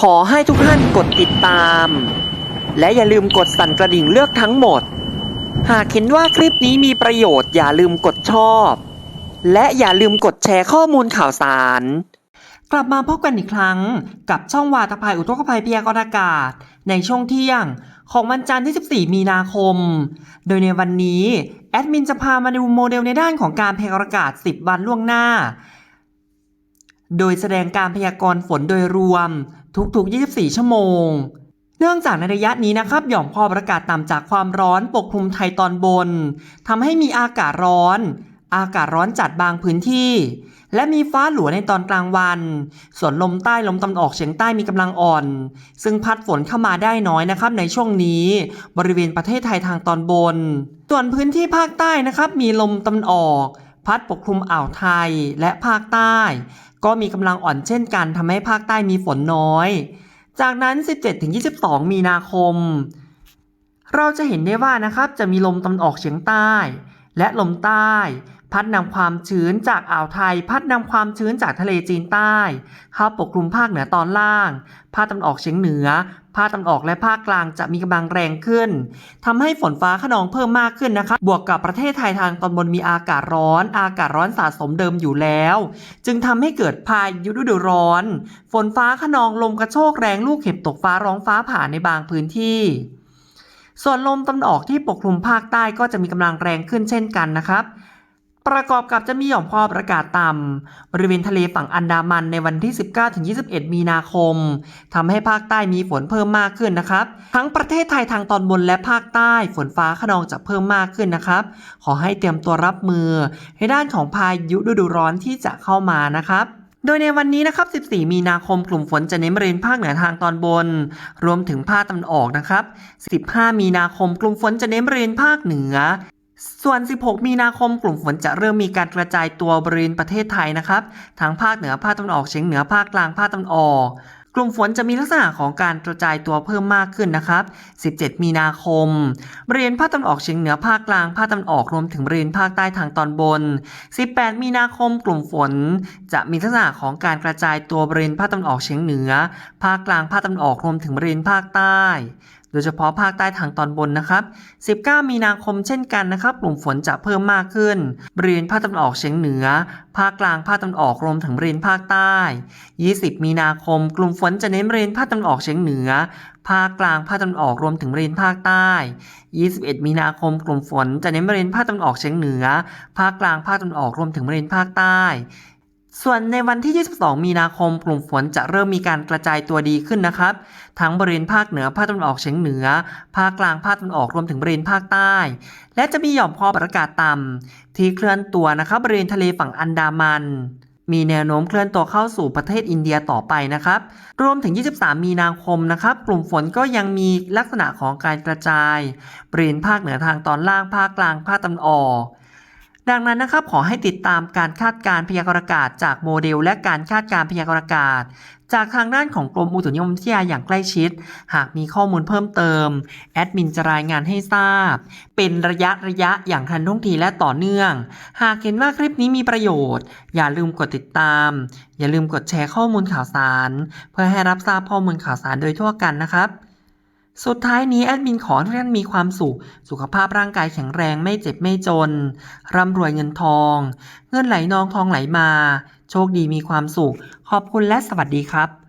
ขอให้ทุกท่านกดติดตาม และอย่าลืมกดสั่นกระดิ่งเลือกทั้งหมด หากเห็นว่าคลิปนี้มีประโยชน์อย่าลืมกดชอบ และอย่าลืมกดแชร์ข้อมูลข่าวสาร กลับมาพบกันอีกครั้ง กับช่องวาตภัยอุทกภัยพยากรณ์อากาศ ในช่วงเที่ยง ของวันจันทร์ที่ 14 มีนาคม โดยในวันนี้ แอดมินจะพามาดูโมเดลในด้านของการพยากรณ์อากาศ 10 วันล่วงหน้า โดยแสดงการพยากรณ์ฝนโดยรวม ทุกๆ 24 ชั่วโมง เนื่องจากในระยะนี้นะครับ หย่อมความกาศต่ำจากความร้อนปกคลุมไทยตอนบนทำให้มีอากาศร้อน อากาศร้อนจัดบางพื้นที่ และมีฟ้าหลัวในตอนกลางวัน ส่วนลมใต้ลมตะวันออกเฉียงใต้มีกำลังอ่อน ซึ่งพัดฝนเข้ามาได้น้อยนะครับ ในช่วงนี้ บริเวณประเทศไทยทางตอนบน ส่วนพื้นที่ภาคใต้นะครับ มีลมตะวันออก พัดปกคลุมอ่าวไทยและภาคใต้ ก็มีกำลังอ่อนเช่นกันทำให้ภาคใต้มีฝนน้อย จากนั้น 17-22 มีนาคม เราจะเห็นได้ว่านะครับจะมีลมตะวันออกเฉียงใต้ และลมใต้ พัดนำความชื้นจากอ่าวไทย พัดนำความชื้นจากทะเลจีนใต้เข้าปกคลุมภาคเหนือตอนล่าง ภาคตะวันออกเฉียงเหนือ ภาคตะวันออกและภาคกลางจะมีกำลังแรงขึ้นทำให้ฝนฟ้าขนองเพิ่มมากขึ้นนะครับบวกกับประเทศไทยทางตอนบนมีอากาศร้อน อากาศร้อนสะสมเดิมอยู่แล้ว จึงทำให้เกิดพายุฤดูร้อน ฝนฟ้าขนองลมกระโชกแรงลูกเห็บตกฟ้าร้องฟ้าผ่าในบางพื้นที่ส่วนลมตะวันออกที่ปกคลุมภาคใต้ก็จะมีกำลังแรงขึ้นเช่นกันนะครับ ประกอบกับจะมีหย่อมความกดอากาศต่ำบริเวณทะเลฝั่งอันดามันในวันที่ 19-21 มีนาคมทำให้ภาคใต้มีฝนเพิ่มมากขึ้นนะครับ ทั้งประเทศไทยทางตอนบนและภาคใต้ฝนฟ้าขนองจะเพิ่มมากขึ้นนะครับ ขอให้เตรียมตัวรับมือ ในด้านของพายุฤดูร้อนที่จะเข้ามานะครับโดยในวันนี้นะครับ 14 มีนาคม กลุ่มฝนจะเน้นบริเวณภาคเหนือทางตอนบน รวมถึงภาคตะวันออกนะครับ 15 มีนาคม กลุ่มฝนจะเน้นบริเวณภาคเหนือ ส่วน 16 มีนาคม กลุ่มฝนจะเริ่มมีการกระจายตัวบริเวณประเทศไทยนะครับ ทั้งภาคเหนือ ภาคตะวันออก เฉียงเหนือ ภาคกลาง ภาคตะวันออกกลุ่มฝนจะมีลักษณะของการกระจายตัวเพิ่มมากขึ้นนะครับ 17 มีนาคม บริเวณภาคตะวันออกเฉียงเหนือภาคกลาง ภาคตะวันออกรวมถึงบริเวณภาคใต้ทางตอนบน 18 มีนาคม กลุ่มฝน จะมีลักษณะของการกระจายตัวบริเวณภาคตะวันออกเฉียงเหนือ ภาคกลาง ภาคตะวันออกรวมถึงบริเวณภาคใต้โดยเฉพาะภาคใต้ทางตอนบนนะครับ 19 มีนาคมเช่นกันนะครับ กลุ่มฝนจะเพิ่มมากขึ้น บริเวณภาคตะวันออกเฉียงเหนือ ภาคกลาง ภาคตะวันออกรวมถึงบริเวณภาคใต้ 20 มีนาคม กลุ่มฝนจะเน้นบริเวณภาคตะวันออกเฉียงเหนือ ภาคกลาง ภาคตะวันออกรวมถึงบริเวณภาคใต้ 21 มีนาคม กลุ่มฝนจะเน้นบริเวณภาคตะวันออกเฉียงเหนือ ภาคกลาง ภาคตะวันออกรวมถึงบริเวณภาคใต้ ส่วนในวันที่ 22 มีนาคม กลุ่มฝนจะเริ่มมีการกระจายตัวดีขึ้นนะครับ ทั้งบริเวณภาคเหนือ ภาคตะวันออกเฉียงเหนือ ภาคกลาง ภาคตะวันออกรวมถึงบริเวณภาคใต้ และจะมีหย่อมความกดอากาศต่ำที่เคลื่อนตัวนะครับบริเวณทะเลฝั่งอันดามัน มีแนวโน้มเคลื่อนตัวเข้าสู่ประเทศอินเดียต่อไปนะครับ รวมถึง 23 มีนาคมนะครับ กลุ่มฝนก็ยังมีลักษณะของการกระจายบริเวณภาคเหนือทางตอนล่าง ภาคกลาง ภาคตะวันออก ดังนั้นนะครับขอให้ติดตามการคาดการณ์พยากรณ์อากาศจากโมเดล และการคาดการณ์พยากรณ์อากาศ จากทางด้านของกรมอุตุนิยมวิทยาอย่างใกล้ชิด หากมีข้อมูลเพิ่มเติม แอดมินจะรายงานให้ทราบ เป็นระยะระยะอย่างทันท่วงทีและต่อเนื่อง หากเห็นว่าคลิปนี้มีประโยชน์ อย่าลืมกดติดตาม อย่าลืมกดแชร์ข้อมูลข่าวสาร เพื่อให้รับทราบข้อมูลข่าวสารโดยทั่วกันนะครับ สุดท้ายนี้แอดมินขอให้ทุกท่านมีความสุข สุขภาพร่างกายแข็งแรงไม่เจ็บไม่จน ร่ำรวยเงินทอง เงินไหลนองทองไหลมา โชคดีมีความสุข ขอบคุณและสวัสดีครับ